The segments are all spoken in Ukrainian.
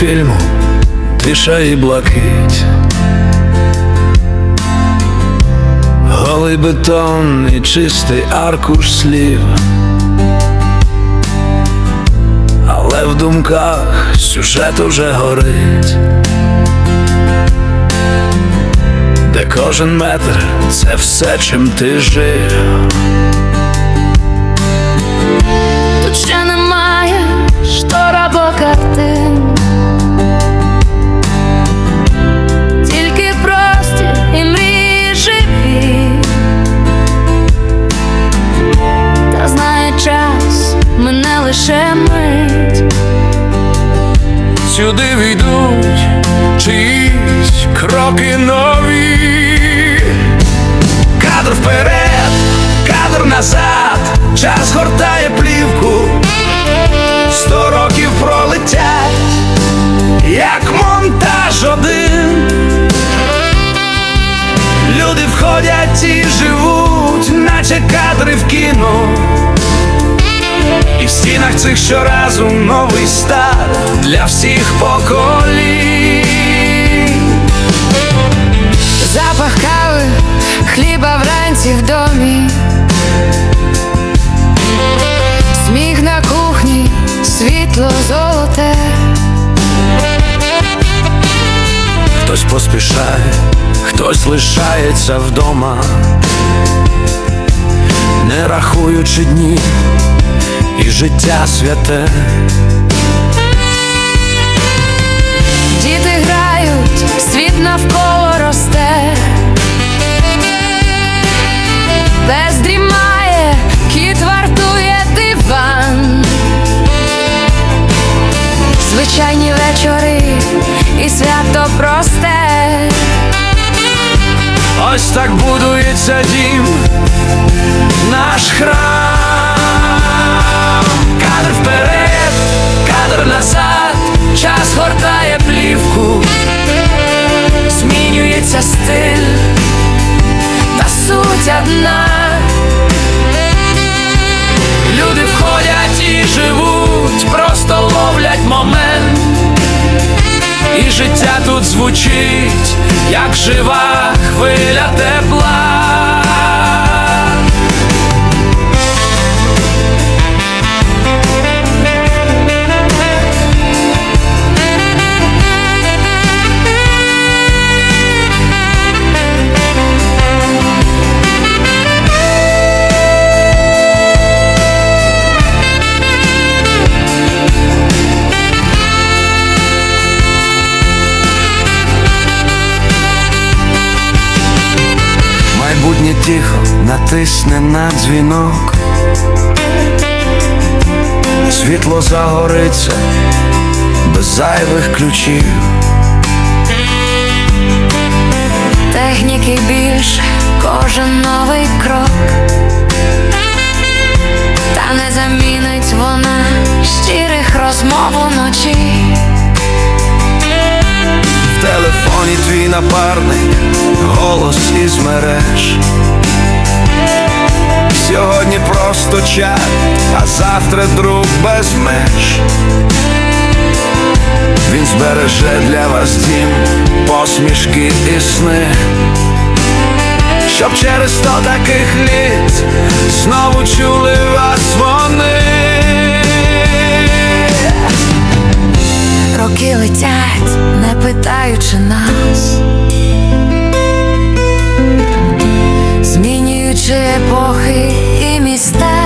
Фільму тиша і блакить. Голий бетон і чистий аркуш слів. Але в думках сюжет уже горить. Де кожен метр це все, чим ти жив. Тут ще немає штор або Сюди війдуть чиїсь кроки нові. Кадр вперед, кадр назад, час гортає плівку, сто років пролетять, як монтаж один. Люди входять і живуть, наче кадри в кіно. В стінах цих щоразу новий старт для всіх поколінь. Запах кави, хліба вранці в домі. Сміх на кухні, світло золоте. Хтось поспішає, хтось лишається вдома, не рахуючи дні і життя святе. Діти грають, світ навколо росте, Пес дрімає, кіт вартує диван, звичайні вечори і свято просте. Ось так будується дім, наш храм. Кадр назад, час гортає плівку, змінюється стиль, та суть одна. люди входять і живуть, просто ловлять момент. І життя тут звучить, як жива хвиля тепла. Тихо натисне на дзвінок. Світло загориться без зайвих ключів. Техніки більше, кожен новий крок, та не замінить вона щирих розмов уночі. Телефоні твій напарник, голос із мереж. Сьогодні просто чат, а завтра друг без меж. Він збереже для вас дім, посмішки і сни. Щоб через сто таких літ знову чули вас вони. Роки летять, питаючи нас, змінюючи епохи і міста.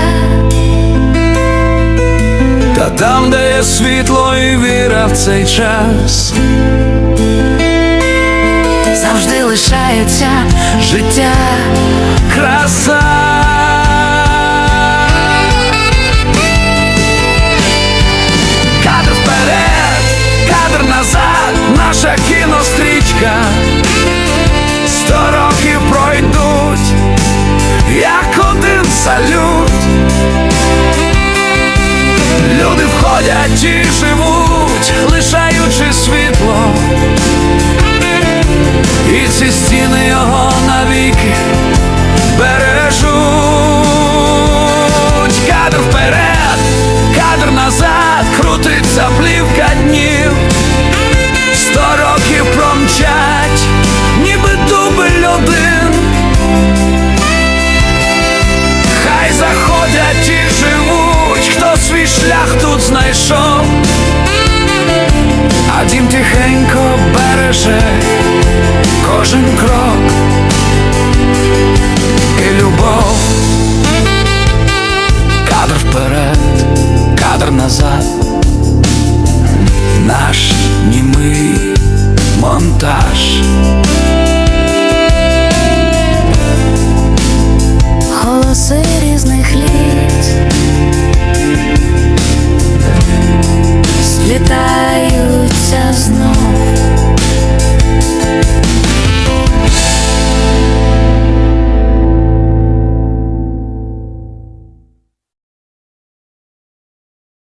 Та там, де є світло і віра в цей час, Завжди лишається життя, краса. Ці стіни його навіки бережуть, кадр вперед, кадр назад, крутиться плівка.